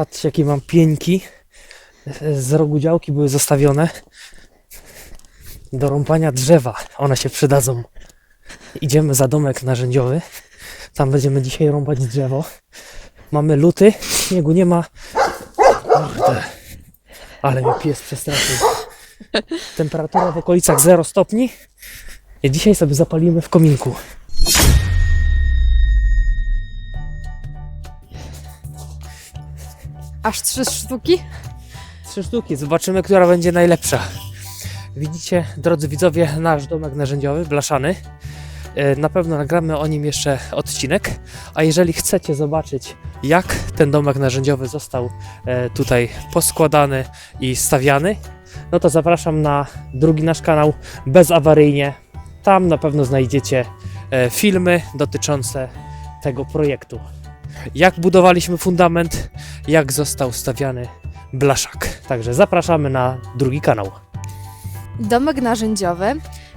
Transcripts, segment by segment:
Patrzcie, jakie mam pieńki. Z rogu działki były zostawione do rąbania drzewa. One się przydadzą. Idziemy za domek narzędziowy. Tam będziemy dzisiaj rąbać drzewo. Mamy luty, śniegu nie ma. Kurde. Ale mnie pies przestraszył. Temperatura w okolicach 0 stopni. I dzisiaj sobie zapalimy w kominku. Aż trzy sztuki? Trzy sztuki, zobaczymy, która będzie najlepsza. Widzicie, drodzy widzowie, nasz domek narzędziowy, blaszany. E, Na pewno nagramy o nim jeszcze odcinek. A jeżeli chcecie zobaczyć, jak ten domek narzędziowy został e, tutaj poskładany i stawiany, no to zapraszam na drugi nasz kanał Bezawaryjnie. Tam na pewno znajdziecie e, filmy dotyczące tego projektu. Jak budowaliśmy fundament, jak został stawiany blaszak. Także zapraszamy na drugi kanał. Domek narzędziowy.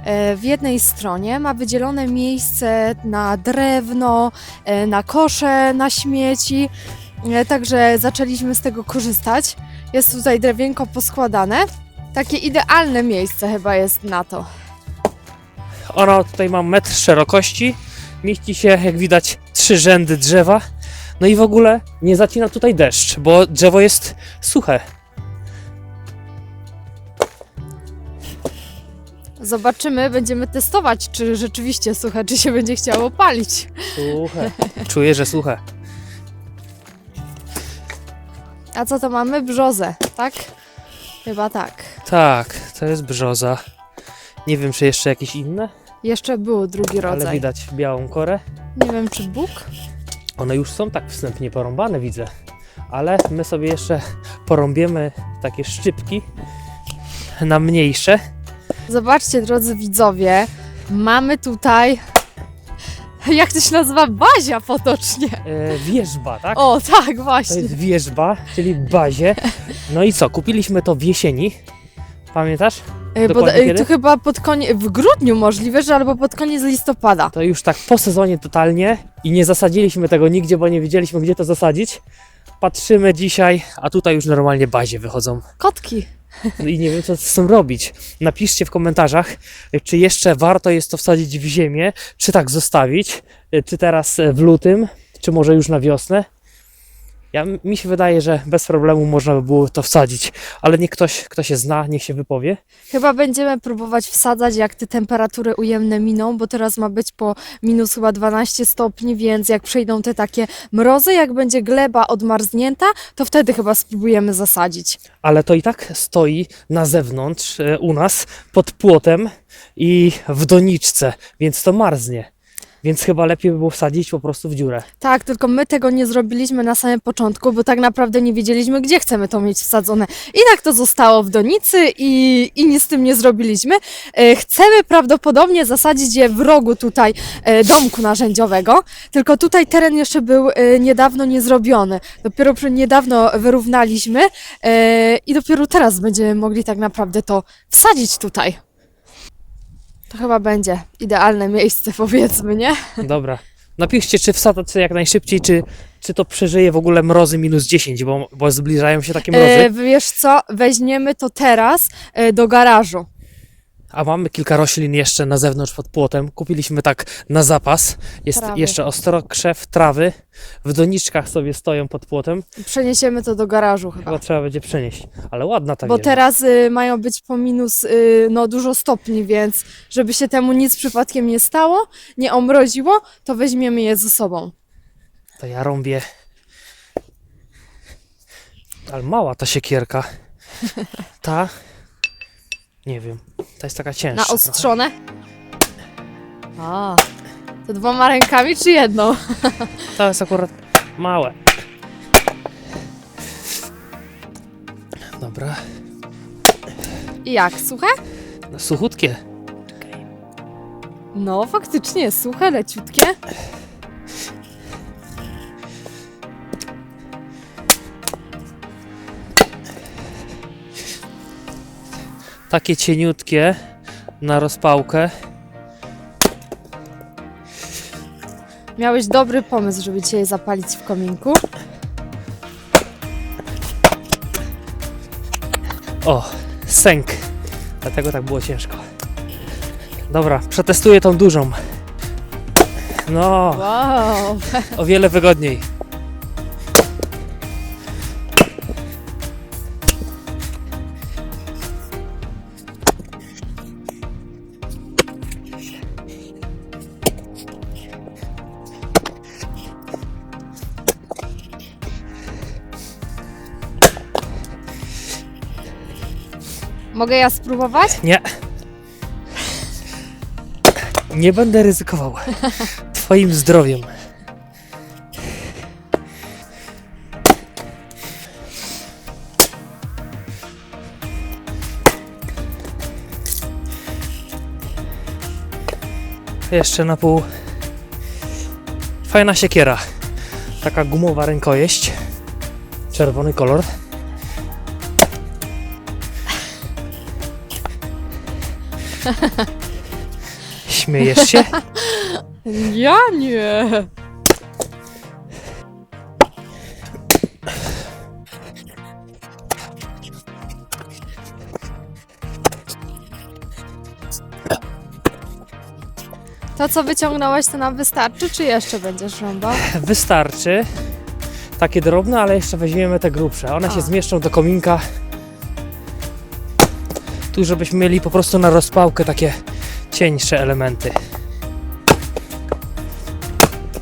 E, W jednej stronie ma wydzielone miejsce na drewno, e, na kosze, na śmieci. E, Także zaczęliśmy z tego korzystać. Jest tutaj drewienko poskładane. Takie idealne miejsce chyba jest na to. Ono tutaj ma metr szerokości, mieści się, jak widać, trzy rzędy drzewa. No i w ogóle nie zacina tutaj deszcz, bo drzewo jest suche. Zobaczymy, będziemy testować, czy rzeczywiście suche, czy się będzie chciało palić. Suche. Czuję, że suche. A co to mamy? Brzozę, tak? Chyba tak. Tak, to jest brzoza. Nie wiem, czy jeszcze jakieś inne, Jeszcze był drugi ale rodzaj. widać białą korę. Nie wiem, czy Bóg? One już są tak wstępnie porąbane, widzę. Ale my sobie jeszcze porąbiemy takie szczypki na mniejsze. Zobaczcie, drodzy widzowie, mamy tutaj. Jak to się nazywa? Bazia potocznie. E, wierzba, tak? O, tak, To właśnie. jest wierzba, czyli bazie. No i co? Kupiliśmy to w jesieni. Pamiętasz? E, Pod, dokładnie e, kiedy? to chyba pod koniec, w grudniu możliwe, że albo pod koniec listopada. To już tak po sezonie totalnie i nie zasadziliśmy tego nigdzie, bo nie wiedzieliśmy, gdzie to zasadzić. Patrzymy dzisiaj, a tutaj już normalnie bazie wychodzą. Kotki. No i nie wiem, co z tym robić. Napiszcie w komentarzach, czy jeszcze warto jest to wsadzić w ziemię, czy tak zostawić, czy teraz w lutym, czy może już na wiosnę. Ja, mi się wydaje, że bez problemu można by było to wsadzić, ale niech ktoś, kto się zna, niech się wypowie. Chyba będziemy próbować wsadzać, jak te temperatury ujemne miną, bo teraz ma być po minus chyba 12 stopni, więc jak przejdą te takie mrozy, jak będzie gleba odmarznięta, to wtedy chyba spróbujemy zasadzić. ale to i tak stoi na zewnątrz e, u nas pod płotem i w doniczce, więc to marznie. Więc chyba lepiej by było wsadzić po prostu w dziurę. Tak, tylko my tego nie zrobiliśmy na samym początku, bo tak naprawdę nie wiedzieliśmy, gdzie chcemy to mieć wsadzone. I tak to zostało w donicy i, i nic z tym nie zrobiliśmy. E, Chcemy prawdopodobnie zasadzić je w rogu tutaj e, domku narzędziowego, tylko tutaj teren jeszcze był e, niedawno niezrobiony. Dopiero przy- niedawno wyrównaliśmy i dopiero teraz będziemy mogli tak naprawdę to wsadzić tutaj. To chyba będzie idealne miejsce, powiedzmy, nie? Dobra. Napiszcie, czy sobie jak najszybciej, czy, czy to przeżyje w ogóle mrozy minus 10, bo, bo zbliżają się takie mrozy. E, wiesz co, weźmiemy to teraz e, do garażu. A mamy kilka roślin jeszcze na zewnątrz pod płotem. Kupiliśmy tak na zapas. Jest Trawy. jeszcze ostrokrzew, trawy. W doniczkach sobie stoją pod płotem. Przeniesiemy to do garażu chyba. Chyba trzeba będzie przenieść. Ale ładna ta Bo wieża. teraz y, mają być po minus y, no, dużo stopni, więc żeby się temu nic przypadkiem nie stało, nie omroziło, to weźmiemy je ze sobą. To ja rąbię. Ale mała ta siekierka. Ta. Nie wiem. Ta jest taka cięższa. Na trochę. ostrzone. A, to dwoma rękami czy jedną? Ta jest akurat małe. Dobra. I jak, suche? No, suchutkie. No, faktycznie, suche, leciutkie. takie cieniutkie na rozpałkę. Miałeś dobry pomysł, żeby cię zapalić w kominku. O, sęk. Dlatego tak było ciężko. Dobra, przetestuję tą dużą. No, Wow! o wiele wygodniej. Mogę ja spróbować? Nie. Nie będę ryzykował. Twoim zdrowiem. Jeszcze na pół. Fajna siekiera. Taka gumowa rękojeść. Czerwony kolor. Śmiejesz się? Ja nie. To, co wyciągnąłeś, to nam wystarczy, czy jeszcze będziesz rąbał? Wystarczy. Takie drobne, ale jeszcze weźmiemy te grubsze. One A. się zmieszczą do kominka. Tu, żebyśmy mieli po prostu na rozpałkę takie cieńsze elementy.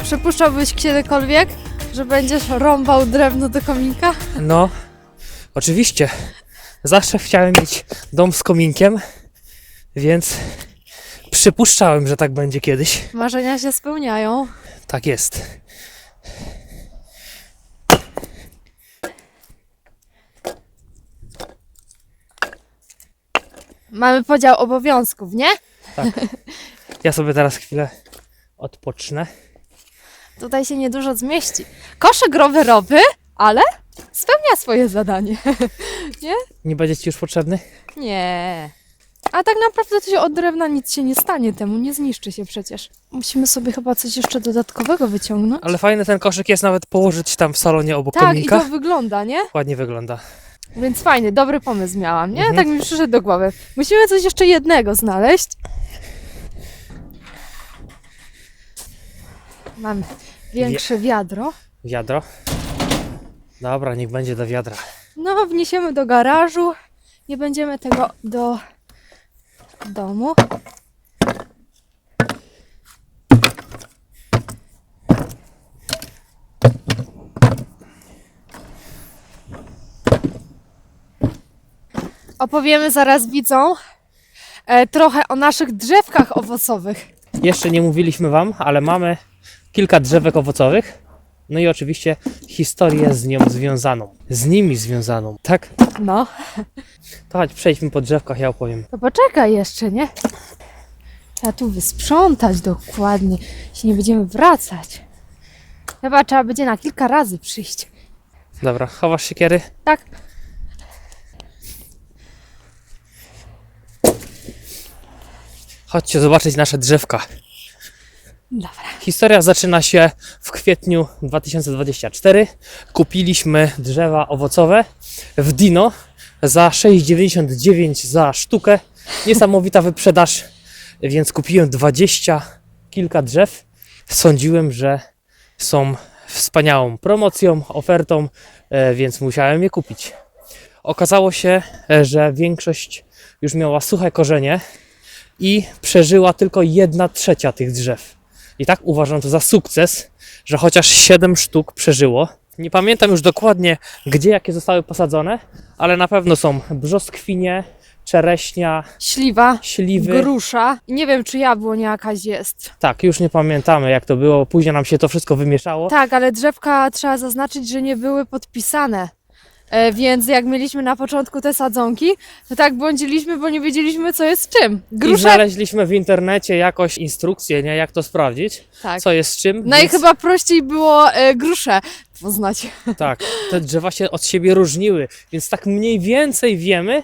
Przypuszczałbyś kiedykolwiek, że będziesz rąbał drewno do kominka? No, oczywiście. Zawsze chciałem mieć dom z kominkiem, więc przypuszczałem, że tak będzie kiedyś. Marzenia się spełniają. Tak jest. Mamy podział obowiązków, nie? Ja sobie teraz chwilę odpocznę. Tutaj się niedużo zmieści. Koszyk rowerowy, ale spełnia swoje zadanie. Nie będzie ci już potrzebny? Nie. A tak naprawdę to się od drewna nic się nie stanie temu, nie zniszczy się przecież. Musimy sobie chyba coś jeszcze dodatkowego wyciągnąć. Ale fajny ten koszyk jest nawet położyć tam w salonie obok Tak, i kominka. to wygląda, nie? Ładnie wygląda. Więc fajny, dobry pomysł miałam, nie? Mhm. Tak mi przyszedł do głowy. Musimy coś jeszcze jednego znaleźć. Mam większe wiadro. Wiadro. Dobra, niech będzie do wiadra. No, wniesiemy do garażu. Nie będziemy tego do domu. Opowiemy zaraz widzom e, trochę o naszych drzewkach owocowych. Jeszcze nie mówiliśmy Wam, ale mamy kilka drzewek owocowych. No i oczywiście historię z nią związaną. Z nimi związaną. Tak? No, To chodź, przejdźmy po drzewkach, ja opowiem. to poczekaj jeszcze, nie? Trzeba tu wysprzątać dokładnie, jeśli nie będziemy wracać. Chyba trzeba będzie na kilka razy przyjść. Dobra, chowasz siekiery? Tak. Chodźcie zobaczyć nasze drzewka. Dobra. Historia zaczyna się w kwietniu 2024. Kupiliśmy drzewa owocowe w Dino za 6,99 za sztukę. Niesamowita wyprzedaż, więc kupiłem 20 kilka drzew. Sądziłem, że są wspaniałą promocją, ofertą, e, więc musiałem je kupić. Okazało się, e, że większość już miała suche korzenie i przeżyła tylko jedna trzecia tych drzew. I tak uważam to za sukces, że chociaż 7 sztuk przeżyło. Nie pamiętam już dokładnie, gdzie jakie zostały posadzone, ale na pewno są brzoskwinie, czereśnia, Śliwa, śliwy. grusza. Nie wiem, czy jabłonia jakaś jest. Tak, już nie pamiętamy jak to było. Później nam się to wszystko wymieszało. Tak, ale drzewka trzeba zaznaczyć, że nie były podpisane. E, więc jak mieliśmy na początku te sadzonki, to tak błądziliśmy, bo nie wiedzieliśmy, co jest czym. I Grusze. znaleźliśmy w internecie jakoś instrukcję, nie, jak to sprawdzić, Tak. co jest czym. No i więc- chyba prościej było e, grusze poznać. Tak, te drzewa się od siebie różniły, więc tak mniej więcej wiemy,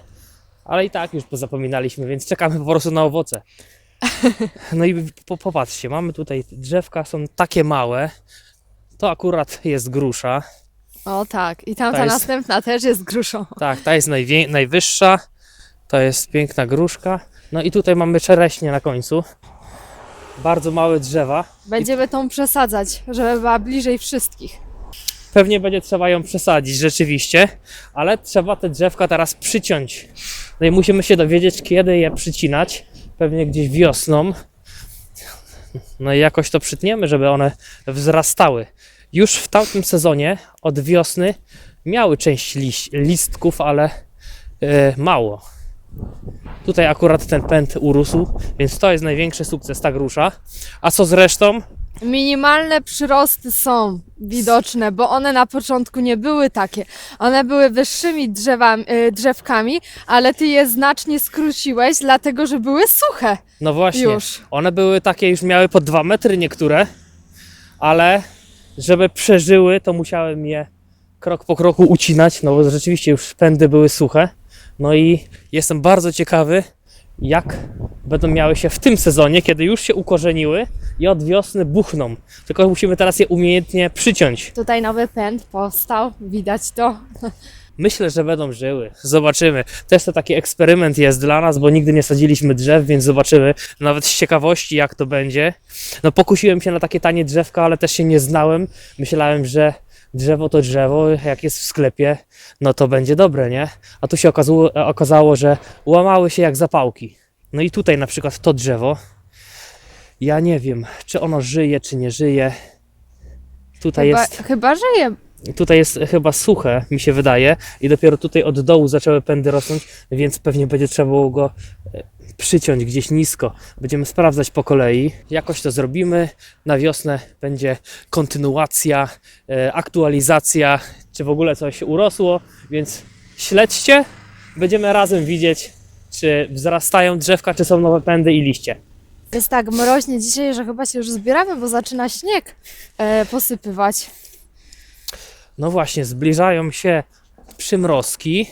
ale i tak już pozapominaliśmy, więc czekamy po prostu na owoce. No i po, popatrzcie, mamy tutaj drzewka, są takie małe. To akurat jest grusza. O tak, i tamta Ta jest- następna też jest gruszą. Tak, ta jest najwie- najwyższa. To jest piękna gruszka. No i tutaj mamy czereśnie na końcu. Bardzo małe drzewa. Będziemy tą przesadzać, żeby była bliżej wszystkich. Pewnie będzie trzeba ją przesadzić rzeczywiście, ale trzeba te drzewka teraz przyciąć. No i musimy się dowiedzieć, kiedy je przycinać. Pewnie gdzieś wiosną. No i jakoś to przytniemy, żeby one wzrastały. Już w tamtym sezonie od wiosny miały część liś, listków, ale e, mało. Tutaj akurat ten pęd urósł, więc to jest największy sukces ta grusza. A co z resztą? Minimalne przyrosty są widoczne, bo one na początku nie były takie. One były wyższymi drzewami, y, drzewkami, ale ty je znacznie skróciłeś, dlatego że były suche. No właśnie. Już. One były takie, już miały po 2 metry niektóre, ale żeby przeżyły, to musiałem je krok po kroku ucinać, no bo rzeczywiście już pędy były suche. No i jestem bardzo ciekawy, jak będą miały się w tym sezonie, kiedy już się ukorzeniły i od wiosny buchną. Tylko musimy teraz je umiejętnie przyciąć. Tutaj nowy pęd powstał, widać to. Myślę, że będą żyły. Zobaczymy. Też to taki eksperyment jest dla nas, bo nigdy nie sadziliśmy drzew, więc zobaczymy nawet z ciekawości, jak to będzie. No, pokusiłem się na takie tanie drzewka, ale też się nie znałem. Myślałem, że drzewo to drzewo, jak jest w sklepie, no to będzie dobre, nie? A tu się okazało, okazało że łamały się jak zapałki. No i tutaj na przykład to drzewo. Ja nie wiem, czy ono żyje, czy nie żyje. Tutaj Chyba, jest chyba żyje. Tutaj jest chyba suche, mi się wydaje, i dopiero tutaj od dołu zaczęły pędy rosnąć, więc pewnie będzie trzeba było go e, przyciąć gdzieś nisko. Będziemy sprawdzać po kolei. Jakoś to zrobimy. Na wiosnę będzie kontynuacja, e, aktualizacja, czy w ogóle coś urosło, więc śledźcie. Będziemy razem widzieć, czy wzrastają drzewka, czy są nowe pędy i liście. Jest tak mroźnie dzisiaj, że chyba się już zbieramy, bo zaczyna śnieg e, posypywać. No właśnie, zbliżają się przymrozki.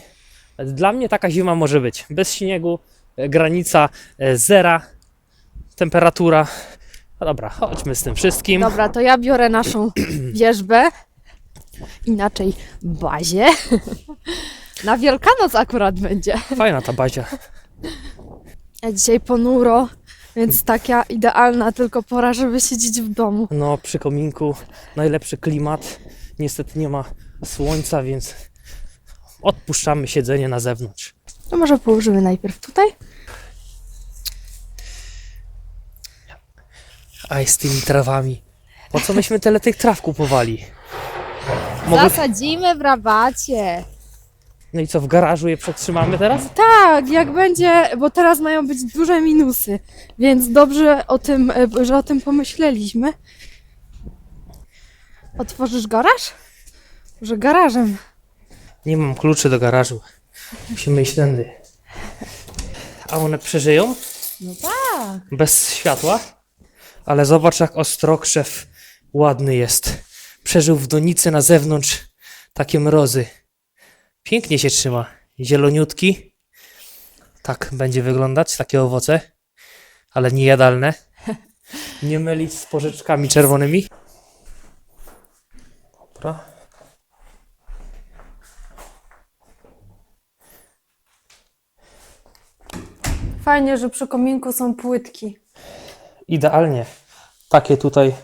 Dla mnie taka zima może być. Bez śniegu, e, granica e, zera, temperatura. No dobra, chodźmy z tym wszystkim. Dobra, to ja biorę naszą wierzbę, inaczej bazie. Na Wielkanoc akurat będzie. Fajna ta bazia. A dzisiaj ponuro, więc taka idealna tylko pora, żeby siedzieć w domu. No, przy kominku najlepszy klimat. Niestety nie ma słońca, więc odpuszczamy siedzenie na zewnątrz. To może położymy najpierw tutaj? A i z tymi trawami. Po co myśmy tyle tych traw kupowali? Mogę... Zasadzimy w rabacie. No i co, w garażu je przetrzymamy teraz? Tak, jak będzie, bo teraz mają być duże minusy, więc dobrze o tym, e, że o tym pomyśleliśmy. Otworzysz garaż? Że garażem. Nie mam kluczy do garażu. Musimy iść tędy. A one przeżyją No tak. bez światła? Ale zobacz, jak ostrokrzew ładny jest. Przeżył w donicy na zewnątrz takie mrozy. Pięknie się trzyma. Zieloniutki. Tak będzie wyglądać, takie owoce. Ale niejadalne. Nie mylić z porzeczkami czerwonymi. Dobra. Fajnie, że przy kominku są płytki. idealnie takie tutaj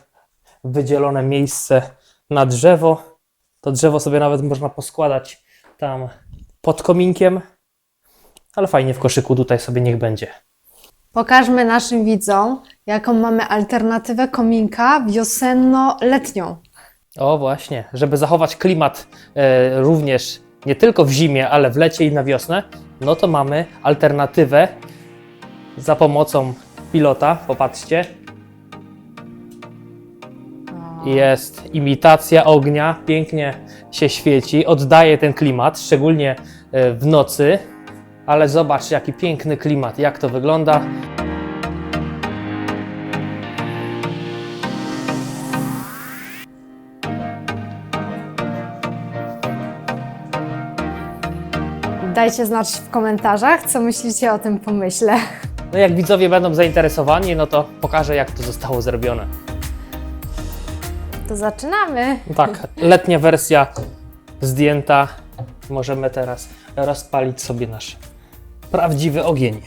wydzielone miejsce na drzewo. To drzewo sobie nawet można poskładać tam pod kominkiem, ale fajnie w koszyku tutaj sobie niech będzie. Pokażmy naszym widzom, jaką mamy alternatywę kominka wiosenno-letnią. O właśnie, żeby zachować klimat e, również nie tylko w zimie, ale w lecie i na wiosnę, no to mamy alternatywę za pomocą pilota. Popatrzcie, jest imitacja ognia, pięknie się świeci, oddaje ten klimat, szczególnie e, w nocy. Ale zobacz, jaki piękny klimat, jak to wygląda. Dajcie znać w komentarzach, co myślicie o tym pomyśle. No jak widzowie będą zainteresowani, no to pokażę, jak to zostało zrobione. To zaczynamy. Tak, letnia wersja zdjęta, możemy teraz rozpalić sobie nasz prawdziwy ogień.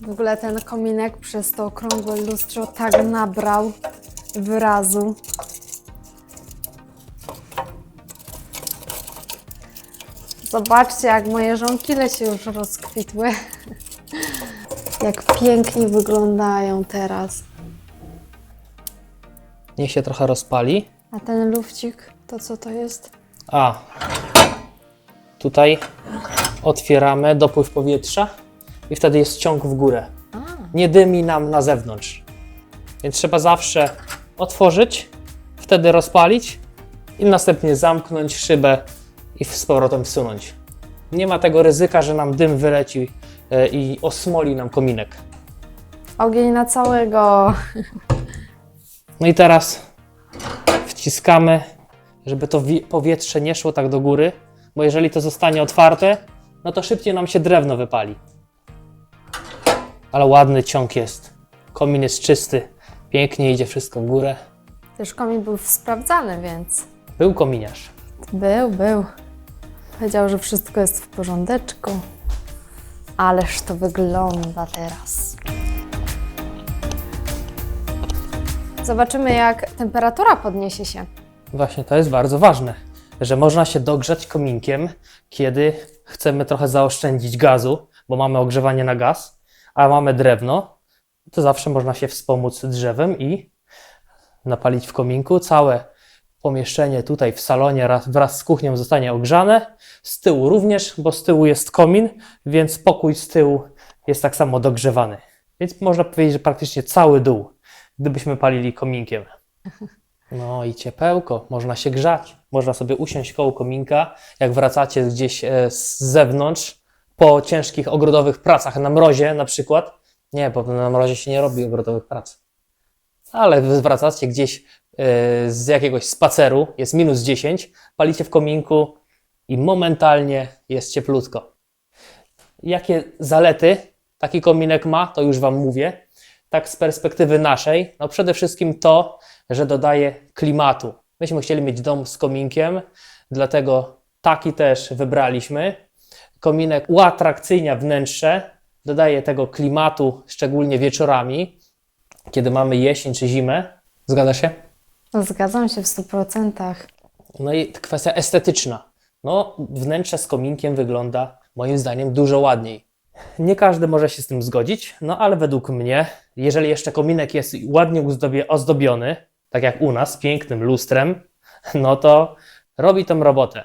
W ogóle ten kominek przez to okrągłe lustro tak nabrał wyrazu. Zobaczcie, jak moje żonkile się już rozkwitły. Jak pięknie wyglądają teraz. Niech się trochę rozpali. A ten lufcik, to co to jest? A, tutaj otwieramy dopływ powietrza i wtedy jest ciąg w górę. Nie dymi nam na zewnątrz. Więc trzeba zawsze otworzyć, wtedy rozpalić i następnie zamknąć szybę i z powrotem wsunąć. Nie ma tego ryzyka, że nam dym wyleci e, i osmoli nam kominek. ogień na całego. No i teraz wciskamy, żeby to wi- powietrze nie szło tak do góry, bo jeżeli to zostanie otwarte, no to szybciej nam się drewno wypali. Ale ładny ciąg jest. Komin jest czysty, pięknie idzie wszystko w górę. Też komin był sprawdzany, więc Był kominiarz. był, był. Powiedział, że wszystko jest w porządeczku. Ależ to wygląda teraz. Zobaczymy, jak temperatura podniesie się. Właśnie to jest bardzo ważne, że można się dogrzać kominkiem, kiedy chcemy trochę zaoszczędzić gazu, bo mamy ogrzewanie na gaz, a mamy drewno, to zawsze można się wspomóc drzewem i napalić w kominku. Całe pomieszczenie tutaj w salonie raz- wraz z kuchnią zostanie ogrzane. Z tyłu również, bo z tyłu jest komin, więc pokój z tyłu jest tak samo dogrzewany. Więc można powiedzieć, że praktycznie cały dół, gdybyśmy palili kominkiem. No i ciepełko, można się grzać. Można sobie usiąść koło kominka, jak wracacie gdzieś e, z zewnątrz po ciężkich ogrodowych pracach, na mrozie na przykład. Nie, bo na mrozie się nie robi ogrodowych prac. Ale wy wracacie gdzieś e, z jakiegoś spaceru, jest minus 10, palicie w kominku i momentalnie jest cieplutko. Jakie zalety taki kominek ma, to już Wam mówię. Tak z perspektywy naszej, no przede wszystkim to, że dodaje klimatu. Myśmy chcieli mieć dom z kominkiem, dlatego taki też wybraliśmy. Kominek uatrakcyjnia wnętrze, dodaje tego klimatu, szczególnie wieczorami, kiedy mamy jesień czy zimę. Zgadza się? Zgadzam się w 100%. No i kwestia estetyczna. No, wnętrze z kominkiem wygląda moim zdaniem dużo ładniej. Nie każdy może się z tym zgodzić, no ale według mnie, jeżeli jeszcze kominek jest ładnie ozdobiony, tak jak u nas, pięknym lustrem, no to robi tą robotę.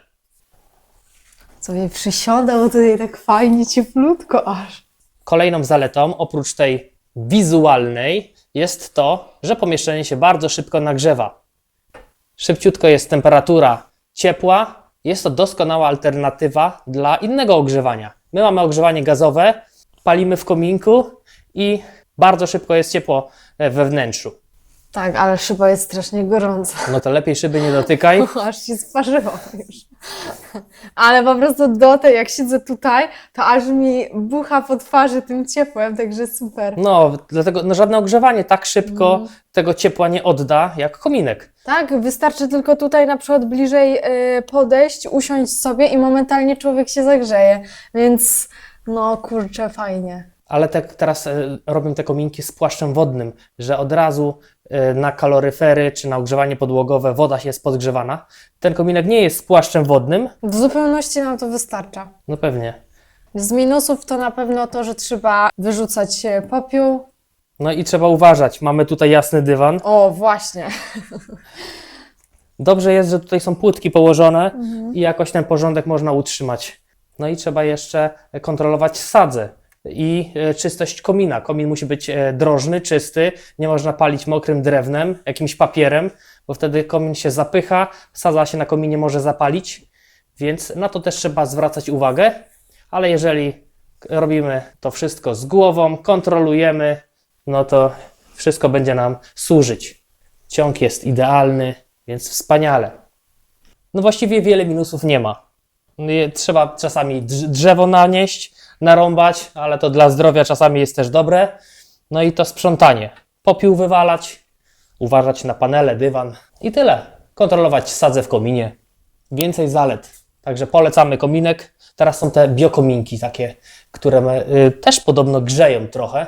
Sobie przysiadał tutaj tak fajnie, cieplutko aż. Kolejną zaletą, oprócz tej wizualnej, jest to, że pomieszczenie się bardzo szybko nagrzewa. Szybciutko jest temperatura ciepła. Jest to doskonała alternatywa dla innego ogrzewania. My mamy ogrzewanie gazowe, palimy w kominku i bardzo szybko jest ciepło e, we wnętrzu. Tak, ale szyba jest strasznie gorąca. No to lepiej szyby nie dotykaj. Aż się sparzyłam już. Ale po prostu do tej, jak siedzę tutaj, to aż mi bucha po twarzy tym ciepłem, także super. No, dlatego no, żadne ogrzewanie tak szybko tego ciepła nie odda jak kominek. Tak, wystarczy tylko tutaj na przykład bliżej y, podejść, usiąść sobie i momentalnie człowiek się zagrzeje. Więc no kurczę, fajnie. Ale tak teraz e, robią te kominki z płaszczem wodnym, że od razu na kaloryfery czy na ogrzewanie podłogowe woda się jest podgrzewana. Ten kominek nie jest płaszczem wodnym, W zupełności nam to wystarcza. no pewnie. Z minusów to na pewno to, że trzeba wyrzucać e, popiół. No i trzeba uważać, mamy tutaj jasny dywan. O, właśnie. Dobrze jest, że tutaj są płytki położone i jakoś ten porządek można utrzymać. No i trzeba jeszcze kontrolować sadzę i e, czystość komina. Komin musi być e, drożny, czysty, nie można palić mokrym drewnem, jakimś papierem, bo wtedy komin się zapycha, sadza się na kominie może zapalić, więc na to też trzeba zwracać uwagę, ale jeżeli robimy to wszystko z głową, kontrolujemy, no to wszystko będzie nam służyć. Ciąg jest idealny, więc wspaniale. No właściwie wiele minusów nie ma. Trzeba czasami drz- drzewo nanieść, narąbać, ale to dla zdrowia czasami jest też dobre. No i to sprzątanie. popiół wywalać, uważać na panele, dywan i tyle. Kontrolować sadzę w kominie. Więcej zalet. Także polecamy kominek. Teraz są te biokominki takie, które me- y, też podobno grzeją trochę,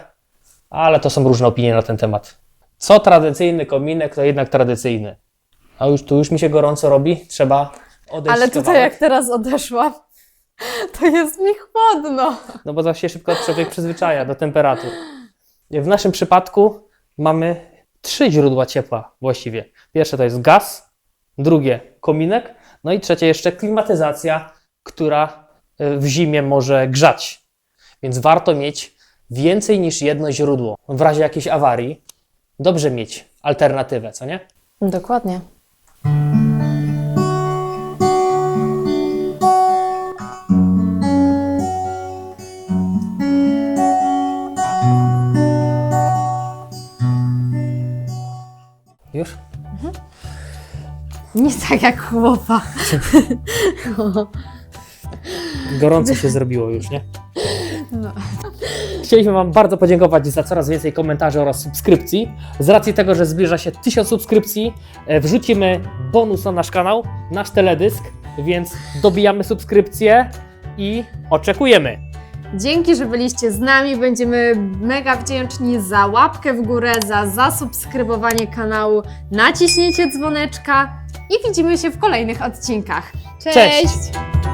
ale to są różne opinie na ten temat. Co tradycyjny kominek, to jednak tradycyjny. A już tu już mi się gorąco robi, trzeba odejść Ale tutaj kawałek. jak teraz odeszłam, to jest mi chłodno. No bo to się szybko człowiek przyzwyczaja do temperatur. W naszym przypadku mamy trzy źródła ciepła właściwie. Pierwsze to jest gaz, drugie kominek, no i trzecie jeszcze klimatyzacja, która y, w zimie może grzać. Więc warto mieć więcej niż jedno źródło. W razie jakiejś awarii dobrze mieć alternatywę, co nie? Dokładnie. Nie tak jak chłopa. Gorąco się zrobiło już, nie? No. Chcieliśmy Wam bardzo podziękować za coraz więcej komentarzy oraz subskrypcji. Z racji tego, że zbliża się 1000 subskrypcji, e, wrzucimy bonus na nasz kanał, nasz teledysk, więc dobijamy subskrypcję i oczekujemy. Dzięki, że byliście z nami. Będziemy mega wdzięczni za łapkę w górę, za zasubskrybowanie kanału, naciśnięcie dzwoneczka i widzimy się w kolejnych odcinkach. Cześć. Cześć.